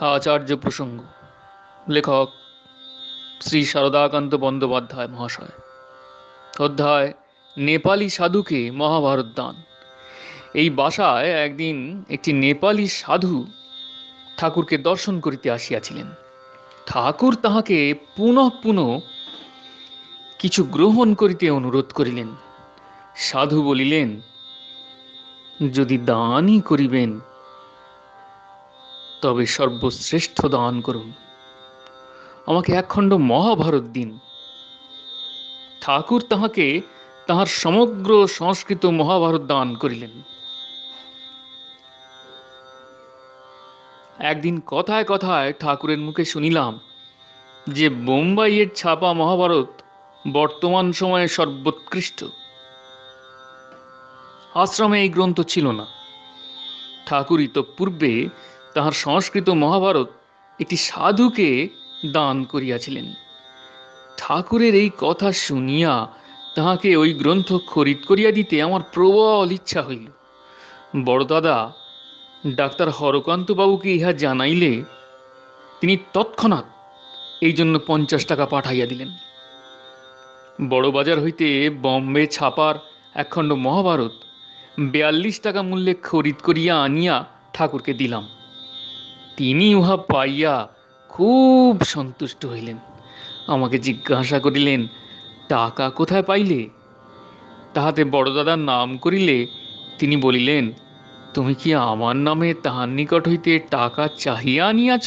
আচার্য প্রসঙ্গ। লেখক শ্রী শারদাকান্ত বন্দ্যোপাধ্যায় মহাশয়। অধ্যায়, নেপালি সাধুকে মহাভারত দান। এই বাসায় একদিন একটি নেপালি সাধু ঠাকুরকে দর্শন করিতে আসিয়াছিলেন। ঠাকুর তাহাকে পুনঃ পুনঃ কিছু গ্রহণ করিতে অনুরোধ করিলেন। সাধু বলিলেন, যদি দানই করিবেন তবে সর্বশ্রেষ্ঠ দান করুন। আমাকে একখণ্ড মহাভারত দিন। ঠাকুর তাহাকে তাহার সমগ্র সংস্কৃত মহাভারত দান করিলেন। একদিন কথায় কথায় ঠাকুরের মুখে শুনিলাম যে বোম্বাইয়ের ছাপা মহাভারত বর্তমান সময়ে সর্বোৎকৃষ্ট। আশ্রমে এই গ্রন্থ ছিল না। ঠাকুর পূর্বে তাহার সংস্কৃত মহাভারত একটি সাধুকে দান করিয়াছিলেন। ঠাকুরের এই কথা শুনিয়া তাহাকে ওই গ্রন্থ খরিদ করিয়া দিতে আমার প্রবল ইচ্ছা হইল। বড়দাদা, ডাক্তার হরকান্ত বাবুকে ইহা জানাইলে তিনি তৎক্ষণাৎ এই জন্য পঞ্চাশ টাকা পাঠাইয়া দিলেন। বড় বাজার হইতে বম্বে ছাপার একখণ্ড মহাভারত বিয়াল্লিশ টাকা মূল্যে খরিদ করিয়া আনিয়া ঠাকুরকে দিলাম। তিনি উহা পাইয়া খুব সন্তুষ্ট হইলেন। আমাকে জিজ্ঞাসা করিলেন, টাকা কোথায় পাইলে? তাহাতে বড়দাদার নাম করিলে তিনি বলিলেন, তুমি কি আমার নামে তাহার নিকট হইতে টাকা চাহিয়া আনিয়াছ?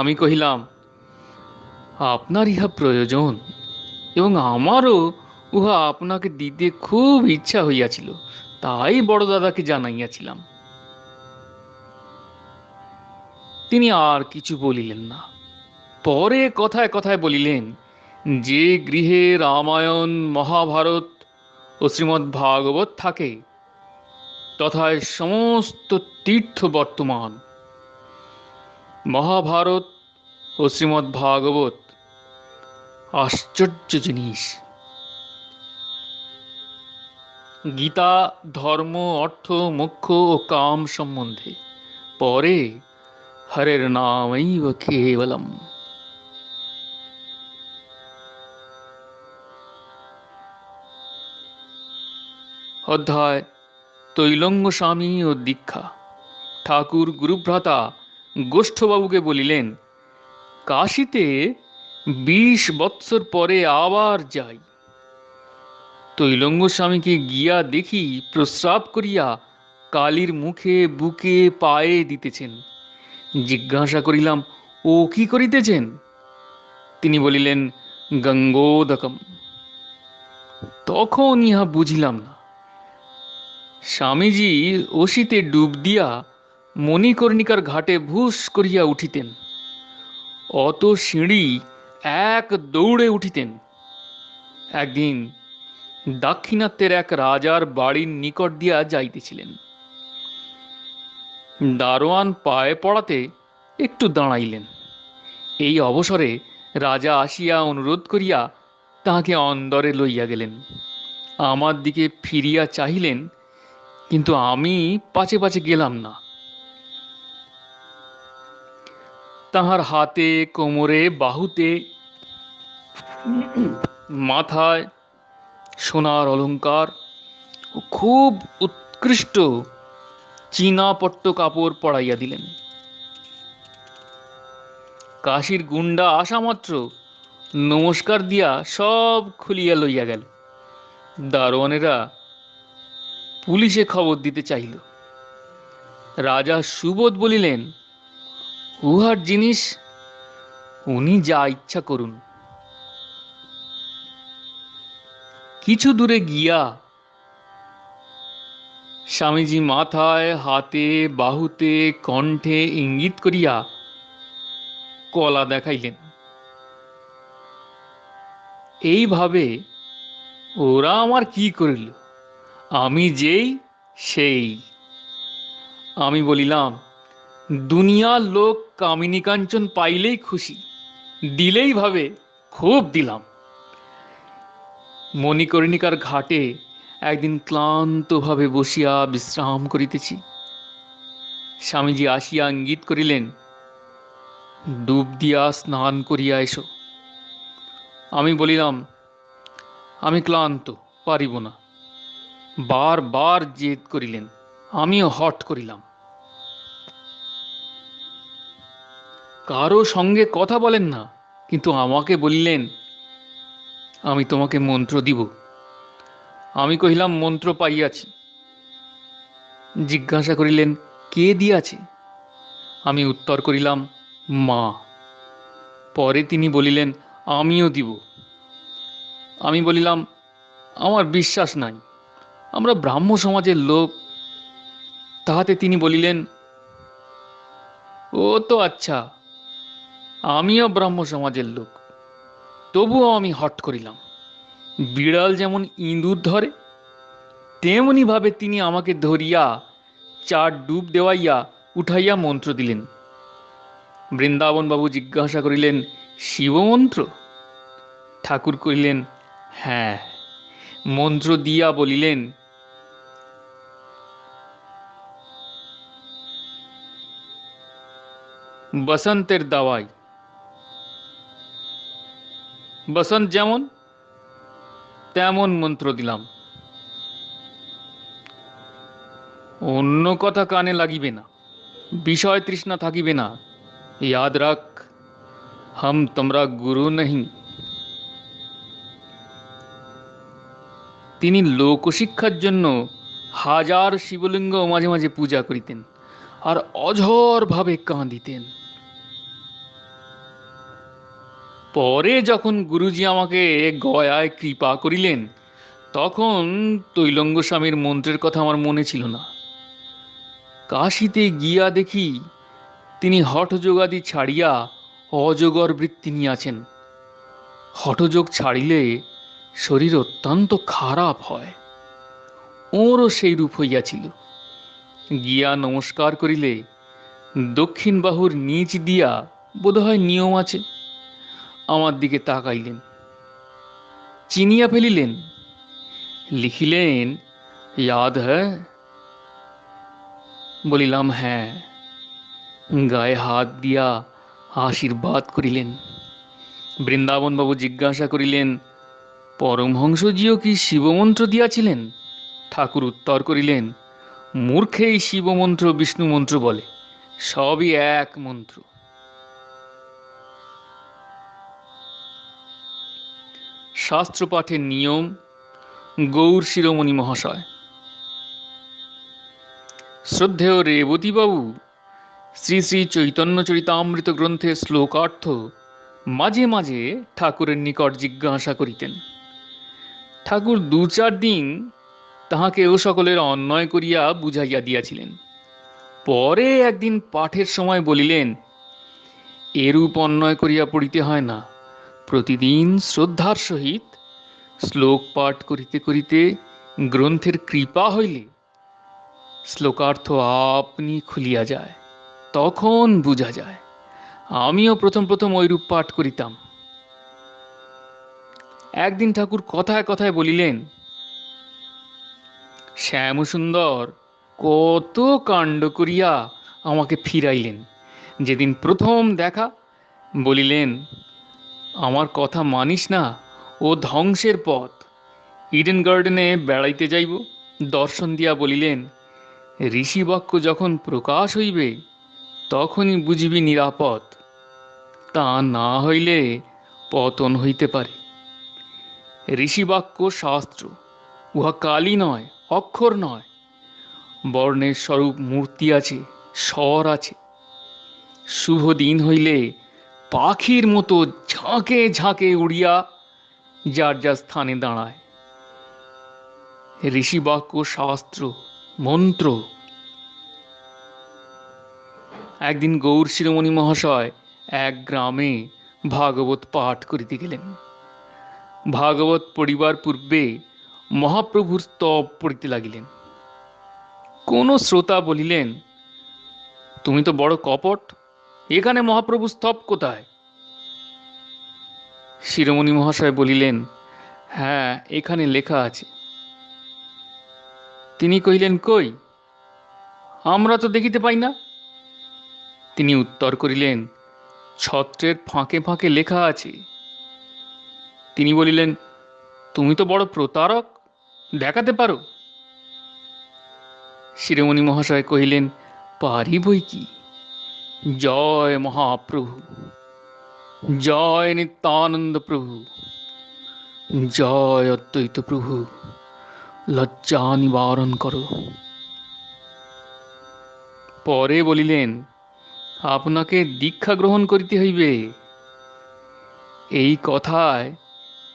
আমি কহিলাম, আপনার ইহা প্রয়োজন এবং আমারও উহা আপনাকে দিতে খুব ইচ্ছা হইয়াছিল, তাই বড় দাদাকে জানাইয়াছিলাম। তিনি আর কিছু বলিলেন না। পরে কথায় কথায় বলিলেন, যে গৃহে রামায়ণ, মহাভারত ও শ্রীমৎ ভাগবত থাকে, তথায় সমস্ত তীর্থ বর্তমান। মহাভারত ও শ্রীমৎ ভাগবত আশ্চর্য জিনিস। গীতা, ধর্ম, অর্থ মুখ্য ও কাম সম্বন্ধে পরে হরের নামৈব কেবলম অধ্যায় তৈলঙ্গ স্বামী ও দীক্ষা ঠাকুর গুরুভ্রাতা গোষ্ঠবাবুকে বলিলেন কাশিতে বিশ বৎসর পরে আবার যাই তৈলঙ্গ স্বামীকে গিয়া দেখি প্রস্রাব করিয়া কালীর মুখে বুকে পায়ে দিতেছেন জিজ্ঞাসা করিলাম, ও কি করিতেছেন? তিনি বলিলেন, গঙ্গোদকম। তখন ইহা বুঝিলাম না। স্বামীজি অসিতে ডুব দিয়া মণিকর্ণিকার ঘাটে ভুস করিয়া উঠিতেন। অত সিঁড়ি এক দৌড়ে উঠিতেন। একদিন দাক্ষিণাত্যের এক রাজার বাড়ির নিকট দিয়া যাইতেছিলেন। দারোয়ান পায়ে পড়াতে একটু দাঁড়াইলেন। এই অবসরে রাজা আসিয়া অনুরোধ করিয়া তাহাকে অন্দরে লইয়া গেলেন। আমার দিকে ফিরিয়া চাহিলেন, কিন্তু আমি পাছে পাছে গেলাম না। তাহার হাতে কোমরে বাহুতে মাথায় সোনার অলঙ্কার খুব উৎকৃষ্ট চীনা পট্ট কাপড় পরাইয়া দিলেন। কাশির গুন্ডা আসা মাত্র, নমস্কার দিয়া সব খুলিয়া লইয়া গেল। দারোয়ানেরা পুলিশে খবর দিতে চাইল রাজা সুবোধ বলিলেন, উহার জিনিস উনি যা ইচ্ছা করুন। কিছু দূরে গিয়া স্বামীজি মাথায়, হাতে, বাহুতে, কণ্ঠে ইঙ্গিত করিয়া কলা দেখাইলেন। এইভাবে ওরা আমার কি করিল? আমি যেই, সেই। আমি বলিলাম দুনিয়ার লোক কামিনী কাঞ্চন পাইলেই খুশি, দিলেই ভাবে খুব দিলাম। মণিকর্ণিকার ঘাটে একদিন ক্লান্তভাবে বসিয়া বিশ্রাম করিতেছি। স্বামীজি আসিয়া ইঙ্গিত করিলেন, ডুব দিয়া স্নান করিয়া এসো। আমি বলিলাম, আমি ক্লান্ত, পারিব না। বার বার জেদ করিলেন, আমিও হট করিলাম। কারও সঙ্গে কথা বলেন না, কিন্তু আমাকে বললেন, আমি তোমাকে মন্ত্র দিব। আমি কহিলাম, মন্ত্র পাইয়াছি। জিজ্ঞাসা করিলেন, কে দিয়াছে? আমি উত্তর করিলাম, মা। পরে তিনি বলিলেন, আমিও দিব। আমি বলিলাম, আমার বিশ্বাস নাই। আমরা ব্রাহ্ম সমাজের লোক। তাহাতে তিনি বলিলেন, ও তো আচ্ছা আমিও ব্রাহ্ম সমাজের লোক। তবুও আমি হট করিলাম। বিড়াল যেমন ইঁদুর ধরে তেমনি ভাবে তিনি আমাকে ধরিয়া চার ডুব দেওয়াইয়া উঠাইয়া মন্ত্র দিলেন। বৃন্দাবন বাবু জিজ্ঞাসা করিলেন, শিবমন্ত্র? ঠাকুর কহিলেন হ্যাঁ। মন্ত্র দিয়া বলিলেন, বসন্তের দাওয়াই। বসন্ত যেমন তেমন মন্ত্র দিলাম। অন্য কথা কানে লাগিবে না। বিষয় তৃষ্ণা থাকিবে না। ইয়াদ রাখ, হাম তোমরা গুরু নহি। তিনি লোকশিক্ষার জন্য হাজার শিবলিঙ্গ মাঝে মাঝে পূজা করিতেন আর অঝর ভাবে কাঁদিতেন। পরে যখন গুরুজি আমাকে গয়ায় কৃপা করিলেন, তখন তৈলঙ্গ স্বামীর মন্ত্রের কথা আমার মনে ছিল না। কাশিতে গিয়া দেখি তিনি হঠযোগাদি ছাড়িয়া অজগর বৃত্তি নিয়াছেন। হঠযোগ ছাড়িলে শরীর অত্যন্ত খারাপ হয়। ওরও সেই রূপ হইয়াছিল। গিয়া নমস্কার করিলে দক্ষিণ বাহুর নিচ দিয়া বোধহয় নিয়ম আছে। আমার দিকে তাকাইলেন। চিনিয়া ফেলিলেন, লিখিলেন, ইয়াদ হ্যাঁ বলিলাম হ্যাঁ। গায়ে হাত দিয়া আশীর্বাদ করিলেন। বৃন্দাবন বাবু জিজ্ঞাসা করিলেন, পরমহংসজিও কি শিবমন্ত্র দিয়াছিলেন? ঠাকুর উত্তর করিলেন, মূর্খেই শিবমন্ত্র বিষ্ণু মন্ত্র বলে। সবই এক মন্ত্র। শাস্ত্র পাঠের নিয়ম, গৌর শিরোমণি মহাশয়। শ্রদ্ধেয় রেবতীবাবু, শ্রী শ্রী চৈতন্য চরিতামৃত গ্রন্থের শ্লোকার্থ মাঝে মাঝে ঠাকুরের নিকট জিজ্ঞাসা করিতেন। ঠাকুর দু চার দিন তাহাকে ও সকলের অন্যায় করিয়া বুঝাইয়া দিয়াছিলেন। পরে একদিন পাঠের সময় বলিলেন, এরূপ অন্যায় করিয়া পড়িতে হয় না। প্রতিদিন শ্রদ্ধার সহিত শ্লোক পাঠ করিতে করিতে গ্রন্থের কৃপা হইলে শ্লোকার্থ আপনি খুলিয়া যায়, তখন বুঝা যায়। আমিও প্রথম প্রথম ঐরূপ পাঠ করিতাম। একদিন ঠাকুর কথায় কথায় বলিলেন, শ্যামসুন্দর, কত কাণ্ড করিয়া আমাকে ফিরাইলেন। যেদিন প্রথম দেখা বলিলেন আমার কথা মানিস না? ও ধ্বংসের পথ। ইডেন গার্ডেনে বেড়াইতে যাইব। দর্শন দিয়া বলিলেন ঋষিবাক্য যখন প্রকাশ হইবে, তখনই বুঝিবি নিরাপদ। তা না হইলে পতন হইতে পারে। ঋষিবাক্য শাস্ত্র। উহা কালি নয়, অক্ষর নয়। বর্ণের স্বরূপ মূর্তি আছে, স্বর আছে। শুভ দিন হইলে পাখির মতো ঝাঁকে ঝাঁকে উড়িয়া যার যার স্থানে দাঁড়ায়। ঋষিবাক্য শাস্ত্র, মন্ত্র। একদিন গৌর শিরোমণি মহাশয় এক গ্রামে ভাগবত পাঠ করিতে গেলেন। ভাগবত পড়িবার পূর্বে মহাপ্রভুর স্তব পড়িতে লাগিলেন। কোন শ্রোতা বলিলেন, তুমি তো বড় কপট এখানে মহাপ্রভু স্তব কোথায়? শিরোমণি মহাশয় বলিলেন হ্যাঁ এখানে লেখা আছে। তিনি কহিলেন, কই? আমরা তো দেখিতে পাই না। তিনি উত্তর করিলেন, ছত্রের ফাঁকে ফাঁকে লেখা আছে। তিনি বলিলেন, তুমি তো বড় প্রতারক, দেখাতে পারো। শিরোমণি মহাশয় কহিলেন পারি বই কি? জয় মহাপ্রভু, জয় নিত্যানন্দ প্রভু, জয় অদ্বৈত প্রভু, লজ্জা নিবারণ করো। পরে বলিলেন, আপনাকে দীক্ষা গ্রহণ করিতে হইবে। এই কথায়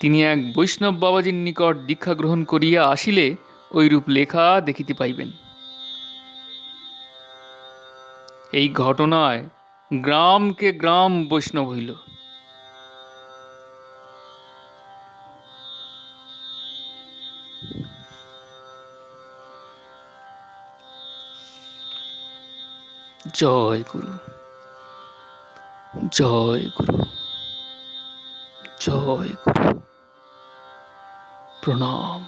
তিনি এক বৈষ্ণব বাবাজির নিকট দীক্ষা গ্রহণ করিয়া আসিলে ওইরূপ লেখা দেখিতে পাইবেন। এই ঘটনায় গ্রামকে গ্রাম বৈষ্ণব হইল। জয় গুরু জয় গুরু জয় গুরু। প্রণাম।